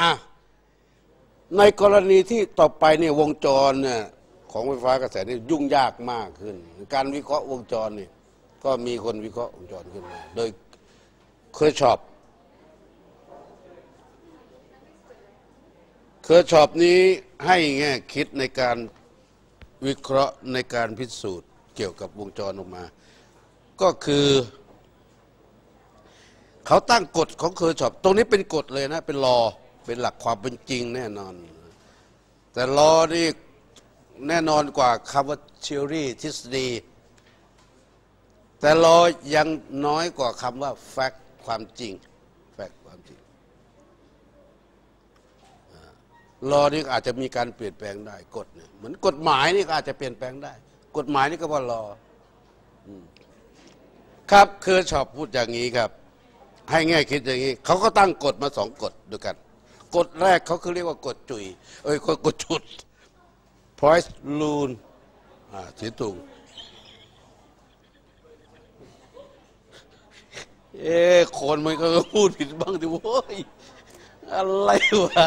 อะในกรณีที่ต่อไปเนี่ยวงจรเนี่ยของไฟฟ้ากระแสนี่ยุ่งยากมากขึ้น การวิเคราะห์วงจรเนี่ยก็มีคนวิเคราะห์วงจรขึ้นมา โดยเคอร์ชอปเคอร์ชอปนี้ให้แง่คิดในการวิเคราะห์ในการพิสูจน์เกี่ยวกับวงจรออกมา ก็คือ เขาตั้งกฎของเคอร์ชอปตรงนี้เป็นกฎเลยนะ เป็นรอ เป็นหลักความเป็นจริงแน่นอน แต่รอนี่แน่นอนกว่าคำว่า theory ทฤษฎี แต่รอยังน้อยกว่าคำว่า fact ความจริง fact ความจริงรอนี่อาจจะมีการเปลี่ยนแปลงได้กฎเนี่ยเหมือนกฎหมายนี่ก็อาจจะเปลี่ยนแปลงได้ กฎหมายนี่ก็ว่ารออืมครับคือชอบพูดอย่างนี้ครับ ให้แง่คิดอย่างนี้ เขาก็ตั้งกฎมาสองกฎด้วยกัน กฎแรกเขาคือเรียกว่ากฎจุยเอ้ยกฎจุด Price Rule อ่าสีตุงเอ๊คนมันก็พูดผิดบ้างดิโว้ยอะไรวะ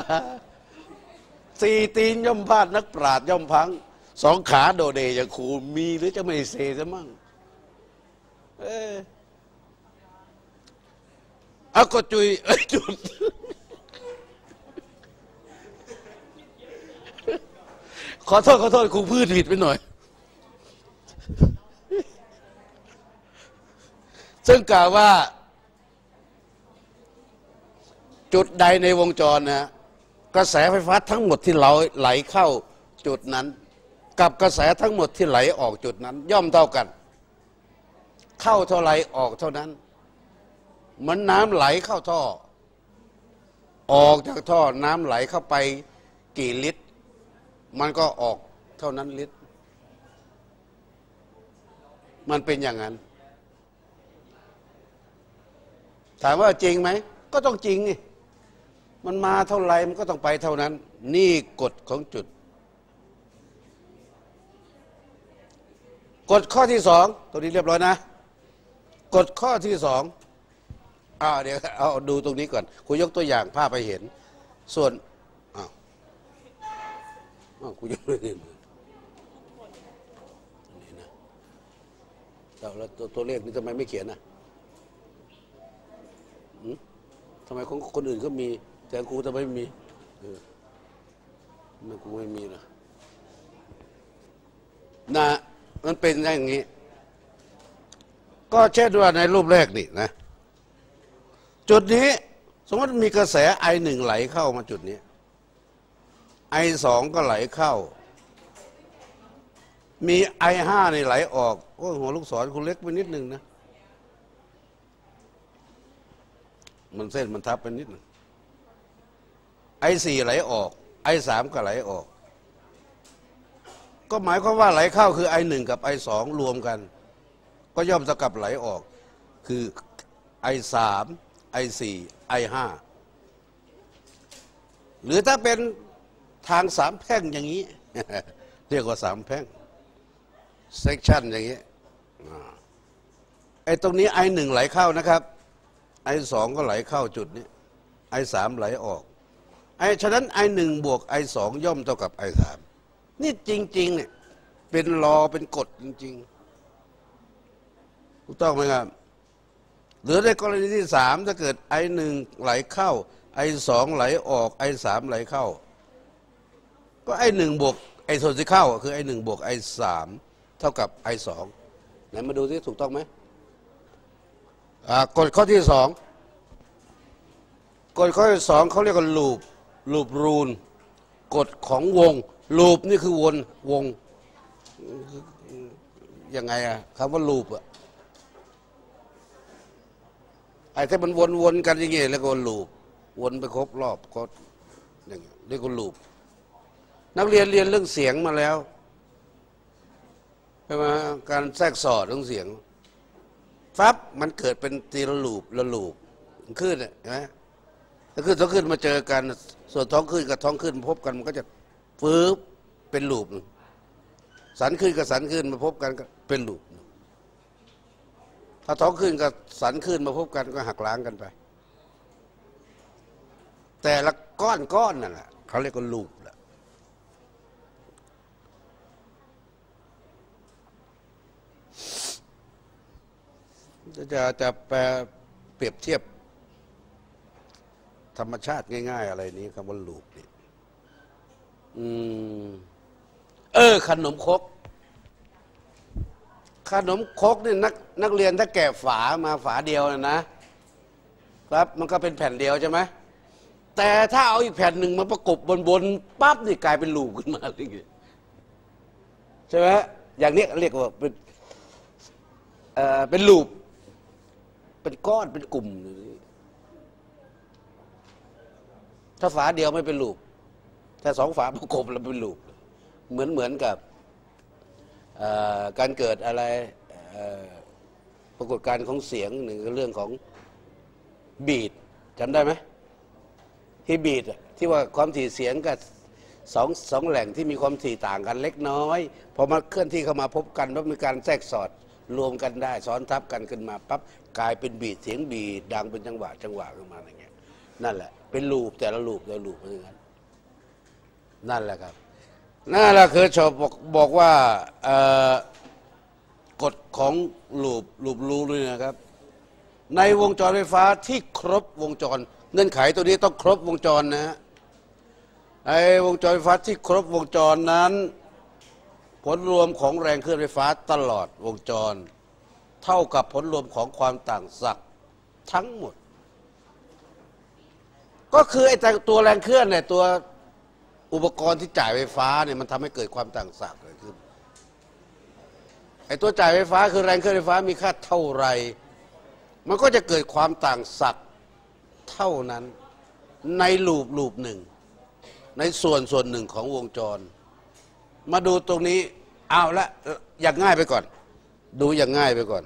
สี่ตีนย่อมพลาดนักปราดย่อมพัง สองขาโดเดอย่างครูมีหรือจะไม่เซซะมั่งเออเอากดจุยเอ้ยจุด ขอโทษขอโทษครูพืชผิดไปหน่อย ซึ่งกล่าวว่า จุดใดในวงจรนะกระแสไฟฟ้าทั้งหมดที่เราไหลเข้าจุดนั้น กับกระแสทั้งหมดที่ไหลออกจุดนั้น ย่อมเท่ากัน เข้าเท่าไรออกเท่านั้น เหมือนน้ำไหลเข้าท่อ ออกจากท่อน้ำไหลเข้าไปกี่ลิตร มันก็ออกเท่านั้นลิตรมันเป็นอย่างนั้น ถามว่าจริงไหม ก็ต้องจริงไงมันมาเท่าไหร่มันก็ต้องไปเท่านั้น นี่กฎของจุดกฎข้อที่สองตัวนี้เรียบร้อยนะกฎข้อที่สองอ่าเดี๋ยวเอาดูตรงนี้ก่อนคุณยกตัวอย่างภาพไปเห็น ส่วน อ้าวคุณยกไม่เห็นนี่นะแล้วแล้วตัวตัวเลขนี้ทำไมไม่เขียนอะหืมทำไมของคนอื่นก็มี แต่ของครูทำไมไม่มีเออทำไมันกูไม่มีนะนะมันเป็นอย่างนี้ ก็เช่นว่าในรูปแรกนี่นะ จุดนี้ สมมติมีกระแสไอหนึ่งไหลเข้ามาจุดนี้ ไอสองก็ไหลเข้า มีไอห้าในไหลออกโอ้หัวลูกศรคุณเล็กไปนิดหนึ่งนะ มันเส้นมันทับไปนิดหนึ่งไอสี่ไหลออก ไอสามก็ไหลออก ก็หมายความว่าไหลเข้าคือไอหนึ่งกับไอสองรวมกัน ก็ย่อมเท่ากับไหลออก คือไอสามไอสี่ไอห้าหรือถ้าเป็น ทางสามแพ่งอย่างนี้ เรียกว่าสามแพ่งเซกชันอย่างนี้ไอ้ตรงนี้ไอหนึ่งไหลเข้านะครับ ไอสองก็ไหลเข้าจุดนี้ไอสามไหลออก ไอฉะนั้นไอหนึ่งบวกไอสองย่อมเท่ากับไอสามนี่จริงๆเนี่ยเป็นรอเป็นกฎจริงๆถูกต้องไหมครับหรือในกรณีที่สามถ้าเกิดไอหนึ่งไหลเข้าไอสองไหลออกไอสามไหลเข้า ก็ไอหนึ่งบวกไอส่วนที่เข้าคือไอหนึ่งบวกไอสามเท่ากับไอสองไหนมาดูที่ถูกต้องไหมกฎข้อที่สองกฎข้อที่สองเขาเรียกว่าลูปลูปรูนกฎของวง ลูปนี่คือวนวงยังไงอะคำว่าลูปอะไอ้ที่มันวนๆกันอย่างเงี้ยแล้วก็ลูปวนไปครบรอบก็อย่างเงี้ยเรียกว่าลูป นักเรียนเรียนเรื่องเสียงมาแล้วใช่ไหมการแทรกสอดเรื่องเสียงฟับมันเกิดเป็นตีละลูปละลูปขึ้นเห็นไหมถ้าขึ้นท้องขึ้นมาเจอกัน ส่วนท้องขึ้นกับท้องขึ้นมาพบกันมันก็จะฟื้บเป็นลูปสันขึ้นกับสันขึ้นมาพบกันก็เป็นลูปถ้าท้องขึ้นกับสันขึ้นมาพบกันก็หักล้างกันไป แต่ละก้อนก้อนนั่นแหละเขาเรียกว่าลูปแหละ จะจะแปลเปรียบเทียบ ธรรมชาติง่าย ๆ อะไรนี้คำว่าลูปนี่อืมเออ ขนมครกขนมครกนี่นักนักเรียนถ้าแกะฝามาฝาเดียวนะนะครับมันก็เป็นแผ่นเดียวใช่ไหมแต่ถ้าเอาอีกแผ่นหนึ่งมาประกบบนบนๆปั๊บนี่กลายเป็นลูกขึ้นมาอะไรอย่างเงี้ยใช่ไหมอย่างนี้เรียกว่าเป็นเอ่อเป็นลูป เป็นก้อนเป็นกลุ่มถ้าฝาเดียวไม่เป็นลูปถ้าสองฝาประกบแล้วเป็นลูปเหมือนเหมือนกับการเกิดอะไรปรากฏการณ์ของเสียงหนึ่งก็เรื่องของบีดจำได้ไหมที่บีดที่ว่าความถี่เสียงกับสองสองแหล่งที่มีความถี่ต่างกันเล็กน้อยพอมาเคลื่อนที่เข้ามาพบกันแล้วมีการแทรกสอดรวมกันได้ ซ้อนทับกันขึ้นมาปั๊บ กลายเป็นบีดเสียงบีดดังเป็นจังหวะจังหวะขึ้นมาอะไรเงี้ย นั่นแหละ เป็นลูปแต่ละลูปแต่ละลูปเป็นอย่างนั้นนั่นแหละครับนั่นแหละคือชอบบอกบอกว่าเอกฎของลูปลูปรูนี่นะครับ ในวงจรไฟฟ้าที่ครบวงจร เงื่อนไขตัวนี้ต้องครบวงจรนะฮะไอ้วงจรไฟฟ้าที่ครบวงจรนั้น ผลรวมของแรงเคลื่อนไฟฟ้าตลอดวงจร เท่ากับผลรวมของความต่างศักย์ทั้งหมด ก็คือไอ้แต่ตัวแรงเคลื่อนเนี่ยตัวอุปกรณ์ที่จ่ายไฟฟ้าเนี่ยมันทำให้เกิดความต่างศักย์เกิดขึ้นไอ้ตัวจ่ายไฟฟ้าคือแรงเคลื่อนไฟฟ้ามีค่าเท่าไหร่มันก็จะเกิดความต่างศักย์เท่านั้นในลูปลูปหนึ่ง ในส่วนส่วนหนึ่งของวงจร มาดูตรงนี้เอาละอย่างง่ายไปก่อน ดูอย่างง่ายไปก่อน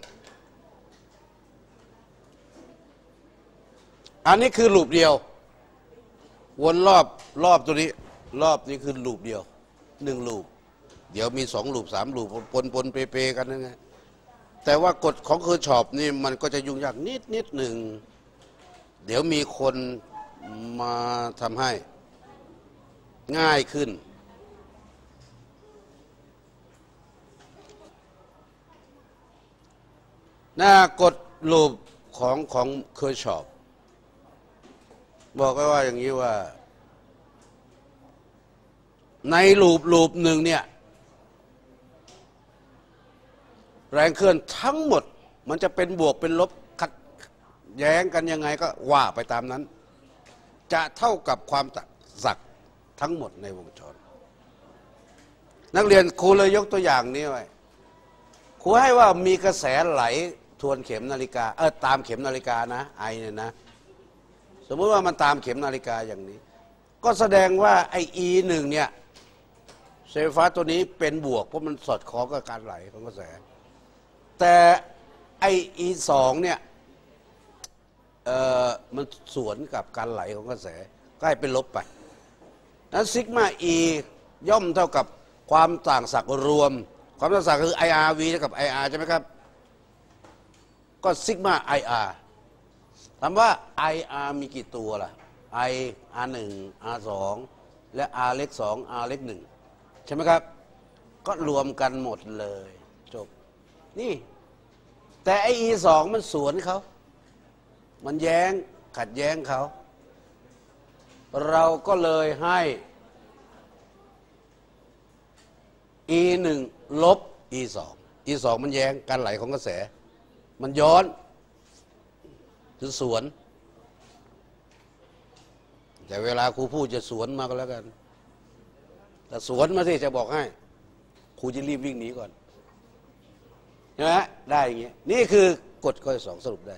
อันนี้คือลูปเดียว วนรอบรอบตัวนี้ รอบนี้คือลูปเดียวหนึ่งลูป เดี๋ยวมีสองลูปสามลูปปนปนเปเปกันนะไงแต่ว่ากฎของคือชอบนี่มันก็จะยุ่งยากนิดนิดหนึ่ง เดี๋ยวมีคนมาทำให้ง่ายขึ้น หน้ากฎลูปของของเคอร์ชอปบอกไว้ว่าอย่างนี้ว่า ในลูปลูปหนึ่งเนี่ยแรงเคลื่อนทั้งหมด มันจะเป็นบวกเป็นลบขัดแย้งกันยังไงก็ว่าไปตามนั้น จะเท่ากับความสักทั้งหมดในวงจร นักเรียนครูเลยยกตัวอย่างนี้ไว้ครูให้ว่ามีกระแสไหล ทวนเข็มนาฬิกาเออตามเข็มนาฬิกานะ ไอเนี่ยนะ สมมติว่ามันตามเข็มนาฬิกาอย่างนี้ ก็แสดงว่าไออีหนึ่งเนี่ยไฟฟ้าตัวนี้เป็นบวกเพราะมันสอดคล้องกับการไหลของกระแส แต่ไออีสองเนี่ยเออมันสวนกับการไหลของกระแสก็ให้เป็นลบไปนั้นซิกมาอีย่อมเท่ากับความต่างศักย์รวม ความต่างศักย์คือ IRV เท่ากับ IR ใช่ไหมครับ ก็ซิกมา IR ถามว่า IR มีกี่ตัวล่ะ I R 1 R 2 และ R เล็ก2 R เล็ก1ใช่ไหมครับ ก็รวมกันหมดเลย จบ นี่ แต่ไอ E 2 มันสวนเขา มันแย้งขัดแย้งเขา เราก็เลยให้ E 1 ลบ E 2 E 2 มันแย้งการไหลของกระแส มันย้อนคือสวน แต่เวลาครูพูดจะสวนมาก็แล้วกัน แต่สวนมาสิจะบอกให้ครูจะรีบวิ่งหนีก่อนใช่ไหมได้อย่างเงี้ยนี่คือกฎข้อสองสรุปได้